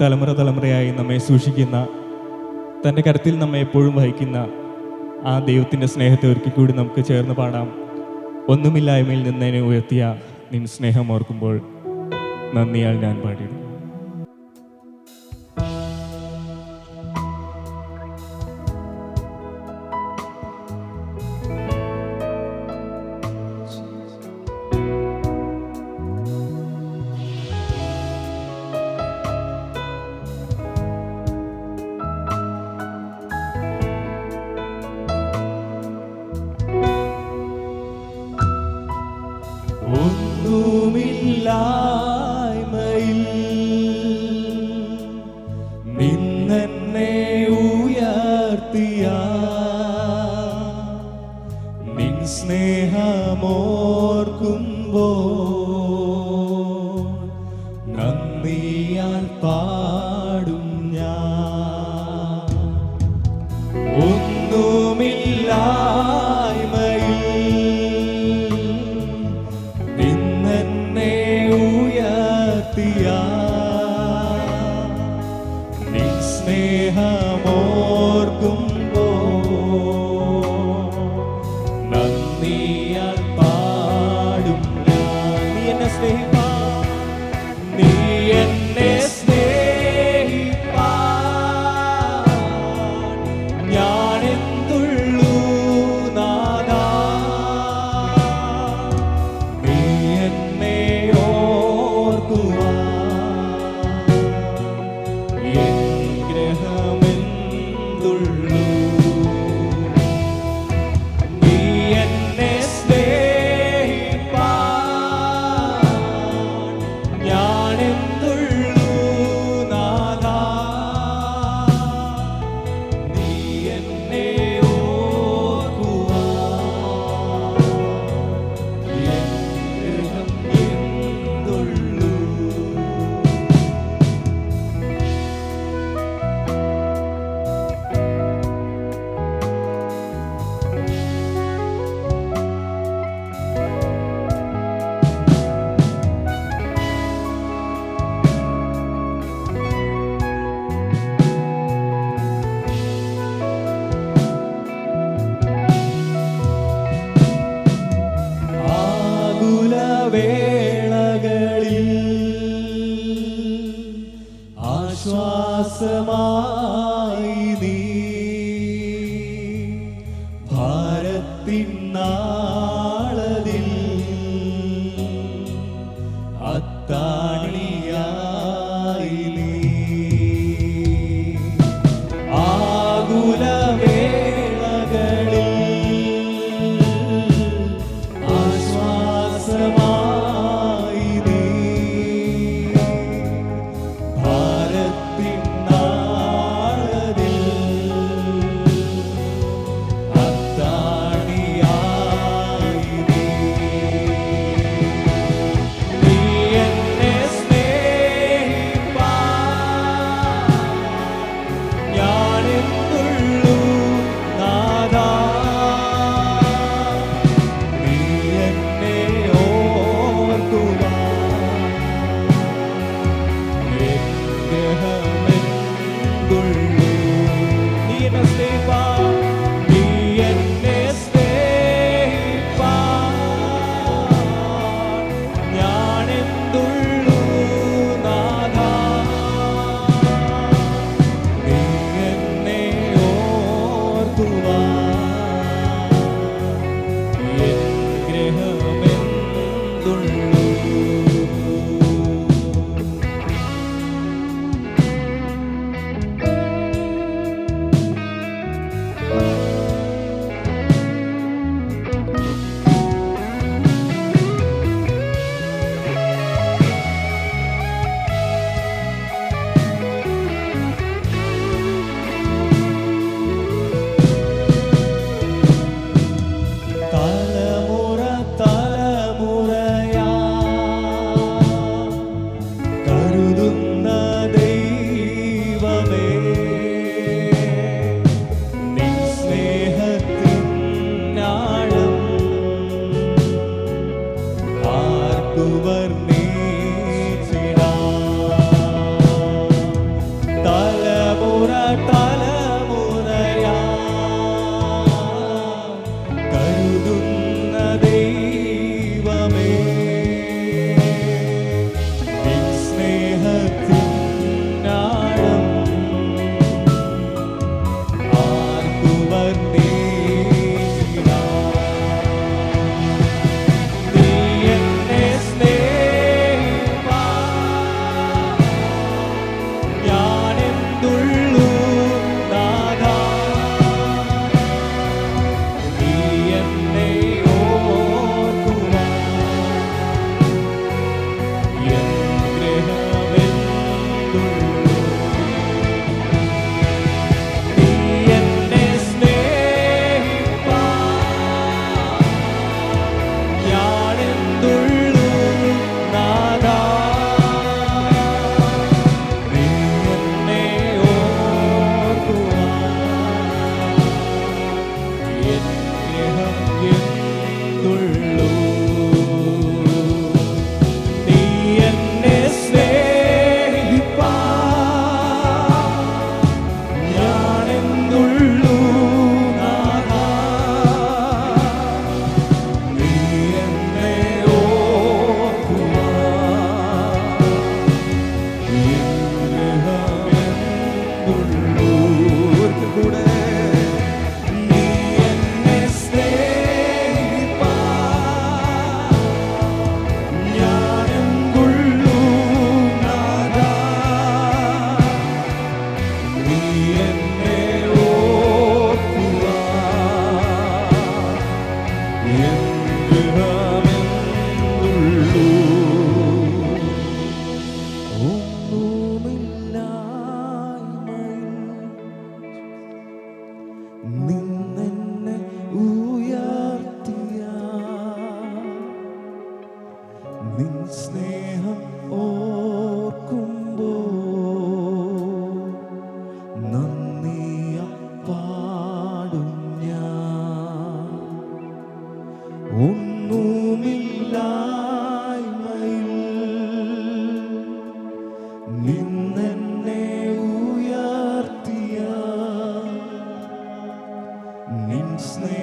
തലമുറ തലമുറയായി നമ്മെ സൂക്ഷിക്കുന്ന തന്റെ കരത്തിൽ നമ്മെ എപ്പോഴും വഹിക്കുന്ന ആ ദൈവത്തിന്റെ സ്നേഹത്തെ ഒരിക്കൽ കൂടി നമുക്ക് ചേർന്ന് പാടാം. ഒന്നുമില്ലായ്മയിൽ നിന്നതിനെ ഉയർത്തിയ നിൻ സ്നേഹം ഓർക്കുമ്പോൾ നന്ദിയാൽ ഞാൻ പാടിയിടും ഒന്നുമില്ലായ്മയിൽ നിന്നെ ഉയർത്തിയ നിൻ സ്നേഹമോർക്കുമ്പോ നിൻ നന്ദിയാൽ പാടും ഞാൻ. എന്നെ സ്നേഹിപ്പാ vez. Mm. ഉയർത്തിയ നിൻ സ്നേഹം